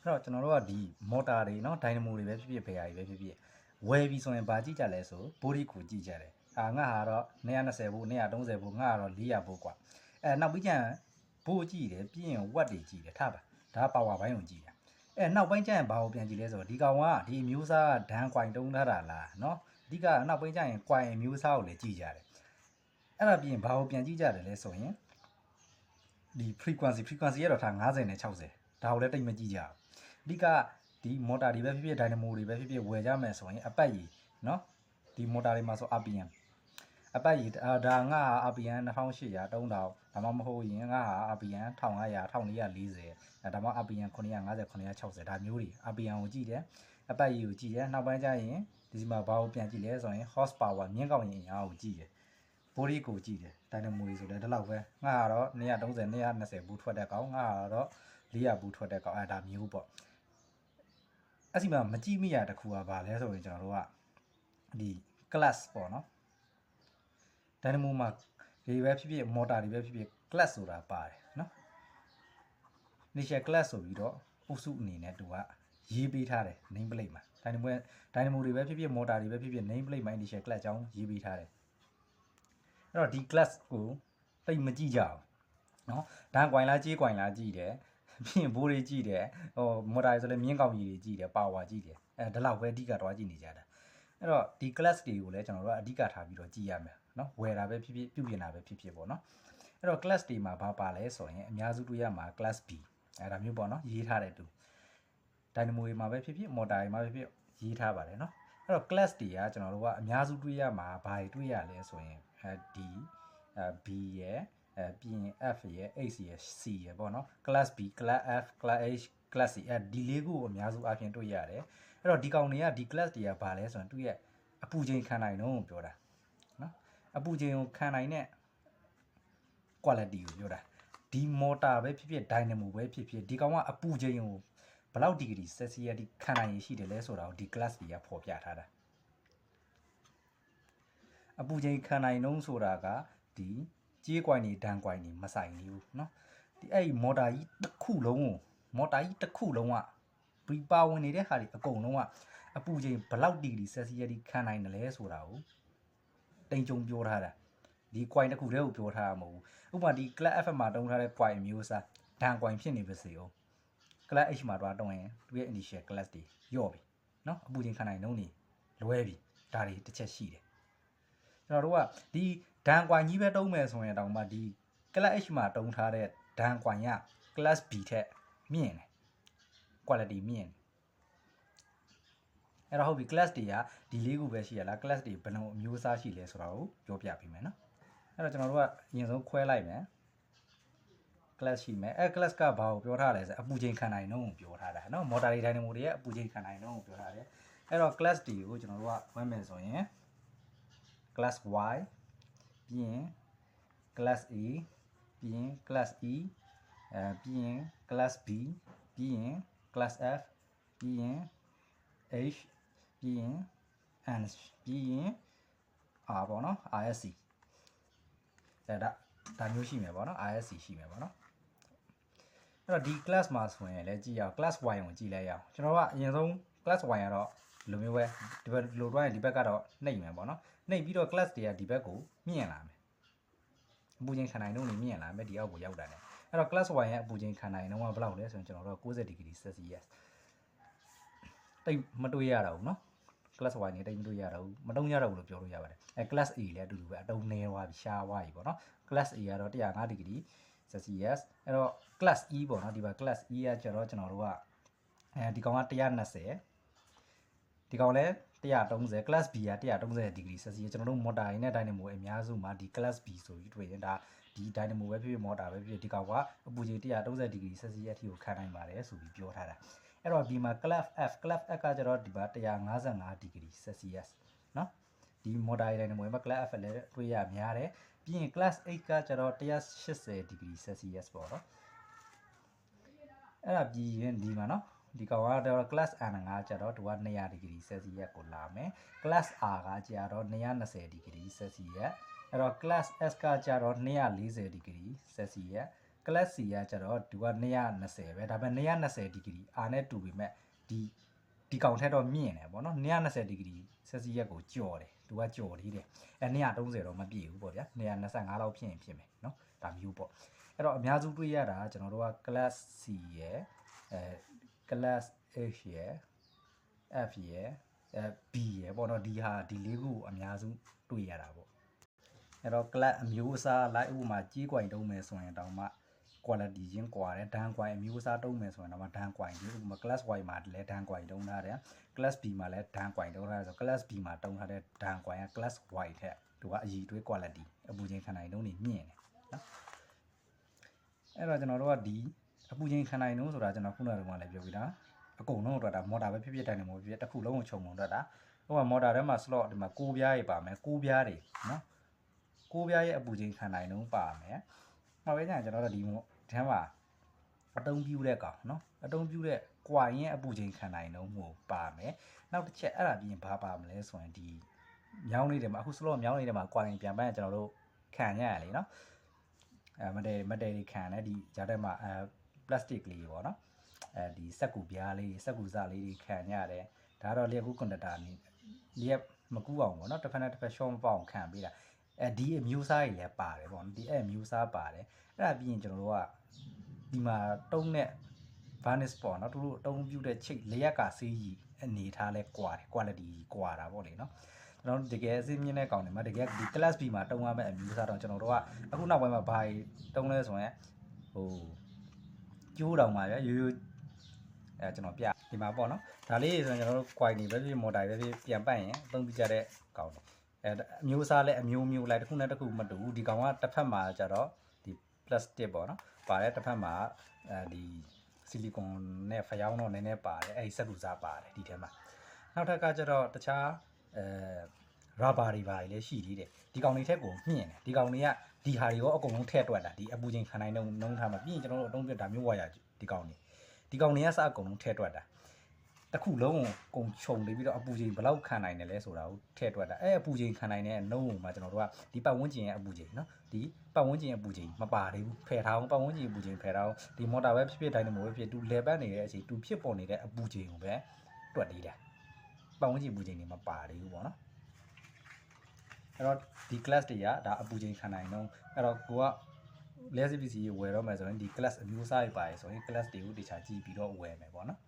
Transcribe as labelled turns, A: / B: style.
A: အဲ့တော့ကျွန်တော်တို့ကဒီမော်တာတွေเนาะဒိုင်နမိုတွေပဲဖြစ်ဖြစ်ဘယ်ဟာတွေပဲဖြစ်ဖြစ်ဝယ်ပြီးဆိုရင်ဗာကြည့်ကြလဲဆိုဘိုဒီကိုကြည့်ကြတယ်အာငါဟာတော့120ဘူး130ဘူးငါကတော့400ဘူးกว่าအဲနောက်ပြီးကျရင်ဘိုးကြည့်တယ်ပြီးရင်ဝက်တွေကြည့်တယ်ထားပါဒါပါဝါဘိုင်းကိုကြည့်တာအဲနောက်ပိုင်းကျရင်ဘာကိုပြန်ကြည့်လဲဆိုတော့ဒီကောင်ကဒီအမျိုးသားကဒန်းကွိုင်တုံးထားတာလားเนาะအဓိကနောက်ပိုင်းကျရင်ကွိုင်အမျိုးသားကိုလည်းကြည့်ကြတယ်အဲ့ဒါပြီးရင်ဘာကိုပြန်ကြည့်ကြတယ်လဲဆိုရင်ဒီ frequency frequency ကတော့ထား90နဲ့60 ဒါကိုလည်းတိတ်မကြည့်ကြဘူးအဓိကဒီမော်တာတွေပဲဖြစ်ဖြစ်ဒိုင်နမိုတွေပဲဖြစ်ဖြစ်ဝယ်ကြမယ်ဆိုရင်အပတ်ကြီးနော်ဒီမော်တာတွေမှာဆို RPM အပတ်ကြီးဒါငါဟာ RPM 2800 3000ဒါမှမဟုတ်ရင်ငါဟာ RPM 1500 1440ဒါမှ RPM 950 960ဒါမျိုးတွေ RPM ကိုကြည့်တယ်အပတ်ကြီးကိုကြည့်တယ်နောက်ပိုင်းကျရင်ဒီမှာဘာကိုပြန်ကြည့်လဲဆိုရင် horse power မြင်းကောင်ရင်အားကိုကြည့်တယ် body ကိုကြည့်တယ် dynamo တွေဆိုလည်းဒီလောက်ပဲငါကတော့130 120ဘူးထွက်တဲ့ကောင်ငါကတော့ 400ဘူးထွက်တဲ့ကောင်အဲဒါမျိုးပေါ့အဲ့ဒီမှာမကြည့်မိရတခုကဘာလဲဆိုရင်ကျွန်တော်တို့ကဒီ class ပေါ့နော် dynamo မှာဒီပဲဖြစ်ဖြစ် motor တွေပဲဖြစ်ဖြစ် class ဆိုတာပါတယ်နော် initial class ဆိုပြီးတော့အုပ်စုအနေနဲ့သူကရေးပေးထားတယ် name plate မှာ dynamo dynamo တွေပဲဖြစ်ဖြစ် motor တွေပဲဖြစ်ဖြစ် name plate မှာ initial class အကြောင်းရေးပေးထားတယ်အဲ့တော့ဒီ class ကိုတိတ်မကြည့်ကြအောင်နော်ဒါကွိုင်လားကြေးကွိုင်လားကြည့်တယ် ပြီးရင်ဘိုးတွေကြည့်တယ်ဟိုမော်တာဆိုလည်းမြင်းကောင်းကြီးတွေကြည့်တယ်ပါဝါကြည့်တယ်အဲဒီလောက်ပဲအဓိကတော့ကြည့်နေကြတာအဲ့တော့ဒီ class တွေကိုလည်းကျွန်တော်တို့ကအဓိကထားပြီးတော့ကြည့်ရမယ်နော်ဝယ်တာပဲဖြစ်ဖြစ်ပြုပြင်တာပဲဖြစ်ဖြစ်ပေါ့နော်အဲ့တော့ class တွေမှာဘာပါလဲဆိုရင်အများစုတွေ့ရမှာ class B အဲ့ဒါမျိုးပေါ့နော်ရေးထားတဲ့တူ dynamo တွေမှာပဲဖြစ်ဖြစ် motor တွေမှာပဲဖြစ်ရေးထားပါတယ်နော်အဲ့တော့ class တွေကကျွန်တော်တို့ကအများစုတွေ့ရမှာဘာတွေတွေ့ရလဲဆိုရင်အဲဒီ B ရဲ့ အဲပြီးရင် F ရဲ့ H ရဲ့ C ရဲ့ပေါ့နော် class B class F class H class C အဲဒီလေးခုကိုအများစုအပြင်တွေ့ရတယ်အဲ့တော့ဒီကောင်တွေကဒီ class တွေကဘာလဲဆိုရင်သူ့ရဲ့အပူချိန်ခံနိုင်တော့ပြောတာနော်အပူချိန်ကိုခံနိုင်တဲ့ quality ကိုပြောတာဒီ motor ပဲဖြစ်ဖြစ် dynamo ပဲဖြစ်ဖြစ်ဒီကောင်ကအပူချိန်ကိုဘယ်လောက်ဒီဂရီ Celsius ဒီခံနိုင်ရရှိတယ်လဲဆိုတာကိုဒီ class တွေကဖော်ပြထားတာအပူချိန်ခံနိုင်နှုံးဆိုတာကဒီ ကြေးကွိုင်နေဒန်ကွိုင်နေမဆိုင်နေဘူးเนาะဒီအဲ့ဒီမော်တာကြီးတစ်ခုလုံးကိုမော်တာကြီးတစ်ခုလုံးကပရီပါဝင်နေတဲ့ဟာတွေအကုန်လုံးကအပူချိန်ဘယ်လောက်ဒီဂရီ Celsius ဒီခံနိုင်တယ်လဲဆိုတာကိုတိမ်ကြုံပြောထားတာဒီကွိုင်တစ်ခုတည်းကိုပြောထားတာမဟုတ်ဘူးဥပမာဒီ class FM မှာတုံးထားတဲ့ကွိုင်မျိုးစားဒန်ကွိုင်ဖြစ်နေပါစေအောင် class H မှာတော့တုံးရင်သူရဲ့ initial class တွေယော့ပြီเนาะအပူချိန်ခံနိုင်နှုံးနေလွဲပြီဒါတွေတစ်ချက်ရှိတယ် ကျွန်တော်တို့ကဒီ ဒန်ကွိုင်ကြီးပဲတုံးမယ်ဆိုရင်တောင်မှဒီ class H မှာတုံးထားတဲ့ဒန်ကွိုင်က class B ထက်မြင့်တယ် quality မြင့်တယ်အဲ့တော့ဟုတ်ပြီ class တွေကဒီလေးခုပဲရှိရလား class တွေဘယ်လိုအမျိုးအစားရှိလဲဆိုတာကိုပြောပြပေးမယ်နော်အဲ့တော့ကျွန်တော်တို့ကအရင်ဆုံးခွဲလိုက်မယ် class ရှိမယ်အဲ class ကဘာကိုပြောထားလဲဆိုအပူချိန်ခံနိုင်နှုန်းကိုပြောထားတာနော် motor dynamo တွေရဲ့အပူချိန်ခံနိုင်နှုန်းကိုပြောထားတယ်အဲ့တော့ class D ကိုကျွန်တော်တို့ကဝမ်းမယ်ဆိုရင် class Y ပြီးရင် class A ပြီးရင် class E အဲပြီးရင် class B ပြီးရင် class F ပြီးရင် H ပြီးရင် N ပြီးရင် R ပေါ့နော် RSC အဲဒါဒါမျိုးရှိမယ်ပေါ့နော် RSC ရှိမယ်ပေါ့နော်အဲ့တော့ဒီ class မှာဆိုရင်လည်းကြည့်ရအောင် class Y ကိုကြည့်လိုက်ရအောင်ကျွန်တော်ကအရင်ဆုံး class Y ကတော့ဒီလိုမျိုးပဲဒီဘက်လိုတော့ရင်ဒီဘက်ကတော့နှိပ်မယ်ပေါ့နော် နှိပ်ပြီးတော့ class တွေကဒီဘက်ကိုမြင့်လာမယ်အပူချိန်ခံနိုင်နှုန်းတွေမြင့်လာမယ်ဒီအောက်ကိုရောက်တာ ਨੇ အဲ့တော့ class Y ရဲ့အပူချိန်ခံနိုင်နှုန်းကဘယ်လောက်လဲဆိုရင်ကျွန်တော်တို့က60 degree Celsius တိတ်မတွေးရတော့ဘူးเนาะ class Y နေတိတ်မတွေးရတော့ဘူးမတုံးရတော့ဘူးလို့ပြောလို့ရပါတယ်အဲ class A လည်းအတူတူပဲအတုံးနေသွားပြီရှားသွားပြီပေါ့เนาะ class A ကတော့105 degree Celsius အဲ့တော့ class E ပေါ့เนาะဒီမှာ class E ကကျတော့ကျွန်တော်တို့ကအဲဒီကောင်က120ဒီကောင်လည်း 130 class B က130 degree Celsius ကျွန်တော်တို့ motor ရင်းနဲ့ dynamo အများစုမှာဒီ class B ဆိုပြီးတွေ့ရင်ဒါဒီ dynamo ပဲဖြစ်ဖြစ် motor ပဲဖြစ်ဖြစ်ဒီကောင်ကအပူချိန်130 degree Celsius အထိကိုခံနိုင်ပါတယ်ဆိုပြီးပြောထားတာအဲ့တော့ဒီမှာ class F class F ကကျတော့ဒီမှာ155 degree Celsius เนาะဒီ motor dynamo မှာ class F လည်းတွေ့ရများတယ်ပြီးရင် class 8ကကျတော့180 degree Celsius ပေါ့နော်အဲ့ဒါပြီးရင်ဒီမှာနော် ဒီကောင်ကတော့ class N ကကျတော့သူက200 degree Celsius ကိုလာမယ် class R ကကျတော့220 degree Celsius အဲ့တော့ class S ကကျတော့240 degree Celsius class C ကကျတော့သူက220ပဲဒါပေမဲ့220ဒီဂရီ R နဲ့တူပေမဲ့ဒီဒီကောင်ထက်တော့မြင့်တယ်ပေါ့နော်220ဒီဂရီဆက်စီရက်ကိုကြော်တယ်သူကကြော်သေးတယ်အဲ230တော့မပြည့်ဘူးပေါ့ဗျာ225လောက်ဖြစ်ရင်ဖြစ်မယ်နော်ဒါမျိုးပေါ့အဲ့တော့အများစုတွေ့ရတာကျွန်တော်တို့က class C ရယ်အဲ class H ရယ် F ရယ်အဲ B ရယ်ပေါ့နော်ဒီဟာဒီလေးခုကိုအများစုတွေ့ရတာပေါ့အဲ့တော့ class အမျိုးအစား like ဥပမာကြီးကွိုင်တုံးမယ်ဆိုရင်တောင်မှ quality ရင်းကွာတယ်ဒန်ကွိုင်အမျိုးအစားတုံးမယ်ဆိုရင်တော့ဒန်ကွိုင်ဒီဥပမာ class Y မှာလည်းဒန်ကွိုင်တုံးထားတယ် class B မှာလည်းဒန်ကွိုင်တုံးထားတယ်ဆို class B မှာတုံးထားတဲ့ဒန်ကွိုင်က class Y ထက်သူကအည်သွေး quality အပူချိန်ခံနိုင်နှုန်းတွေမြင့်တယ်နော်အဲ့တော့ကျွန်တော်တို့ကဒီ အပူချိန်ခံနိုင်နှုန်းဆိုတာကျွန်တော်ခုနကလည်းပြောပြီးသားအကုန်လုံးအတွက်ဒါမော်တာပဲဖြစ်ဖြစ်တိုင်းနေမို့ဖြစ်ဖြစ်တစ်ခုလုံးကိုခြုံငုံတော့တာဟိုကမော်တာထဲမှာ slot ဒီမှာ6ပြားတွေပါမယ်6ပြားတွေနော်6ပြားရဲ့အပူချိန်ခံနိုင်နှုန်းပါမယ်နောက်ပဲကျရင်ကျွန်တော်တို့ဒီထဲမှာအတုံးပြူတဲ့ကောင်နော်အတုံးပြူတဲ့ကွာရင်အပူချိန်ခံနိုင်နှုန်းကိုပါမယ်နောက်တစ်ချက်အဲ့ဒါပြီးရင်ဘာပါမလဲဆိုရင်ဒီမြောင်းလေးတွေမှာအခု slot မြောင်းလေးတွေမှာကွာရင်ပြန်ပန်းကျွန်တော်တို့ခံရရလေနော်အဲမတဲမတဲတွေခံတယ်ဒီဂျားထဲမှာအဲ plastic လေးပေါ့နော်အဲဒီစက်ကူပြားလေးစက်ကူစလေးတွေခံရတယ်ဒါတော့လျက်ကူကွန်ဒတာနေလျက်မကူအောင်ပေါ့နော်တစ်ဖက်နဲ့တစ်ဖက်ရှော့မပေါအောင်ခံပေးတာအဲဒီအမျိုးအစားတွေလည်းပါတယ်ပေါ့နော်ဒီအဲ့အမျိုးအစားပါတယ်အဲ့ဒါပြီးရင်ကျွန်တော်တို့ကဒီမှာတုံးတဲ့ varnish ပေါ့နော်သူတို့အတုံးပြုတဲ့ချိတ်လျက်ကဆေးကြီးအနေထားလဲကွာတယ် quality ကွာတာပေါ့လေနော်ကျွန်တော်တို့တကယ်အစိမြင့်တဲ့ကောင်တွေမှာတကယ်ဒီ class B မှာတုံးရမယ့်အမျိုးအစားတော့ကျွန်တော်တို့ကအခုနောက်ပိုင်းမှာဘာတုံးလဲဆိုရင်ဟို ကျိုးတောင်ပါဗျရိုးရိုးအဲကျွန်တော်ပြဒီမှာပေါ့နော်ဒါလေးဆိုရင်ကျွန်တော်တို့ coin တွေပဲဖြစ် motor ပဲဖြစ်ပြန်ပတ်ရင်အသုံးပြကြတဲ့ကောင်တွေအဲအမျိုးအစားလဲအမျိုးမျိုးလိုက်တစ်ခုနဲ့တစ်ခုမတူဘူးဒီကောင်ကတစ်ဖက်မှာကျတော့ဒီ plastic ပေါ့နော်ပါတယ်တစ်ဖက်မှာအဲဒီဆီလီကွန်နဲ့ဖယောင်းတော့နည်းနည်းပါတယ်အဲဒီစက်ကူစားပါတယ်ဒီထဲမှာနောက်ထပ်ကကျတော့တခြားအဲ ရာဘာတွေပါလည်းရှိသေးတယ်ဒီကောင်တွေထက်ကိုမြင့်တယ်ဒီကောင်တွေကဒီဟာတွေရောအကုန်လုံးထည့်တွက်တာဒီအပူချိန်ခံနိုင်တဲ့နှုံးထားမှာပြီးရင်ကျွန်တော်တို့အတုံးပြတာမျိုးဝါရဒီကောင်တွေဒီကောင်တွေကစအကုန်လုံးထည့်တွက်တာတစ်ခုလုံးကိုကုံခြုံနေပြီးတော့အပူချိန်ဘယ်လောက်ခံနိုင်တယ်လဲဆိုတာကိုထည့်တွက်တာအဲအပူချိန်ခံနိုင်တဲ့နှုံးကိုမှကျွန်တော်တို့ကဒီပတ်ဝန်းကျင်ရဲ့အပူချိန်နော်ဒီပတ်ဝန်းကျင်ရဲ့အပူချိန်မပါသေးဘူးဖယ်ထားအောင်ပတ်ဝန်းကျင်အပူချိန်ဖယ်ထားအောင်ဒီမော်တာပဲဖြစ်ဖြစ်တိုင်းမို့ပဲဖြစ်တူလေပတ်နေတဲ့အချိန်တူဖြစ်ပေါ်နေတဲ့အပူချိန်ကိုပဲတွက်သေးတယ်ပတ်ဝန်းကျင်အပူချိန်တွေမပါသေးဘူးပေါ့နော် အဲ့တော့ဒီ class တွေကဒါအပူချိန်ခံနိုင်တော့အဲ့တော့ကိုက less PC ရေဝယ်တော့မယ်ဆိုရင်ဒီ class အမျိုးအစားတွေပါရဆိုရင် class တွေကိုတခြားကြည့်ပြီးတော့ဝယ်မယ်ပေါ့နော်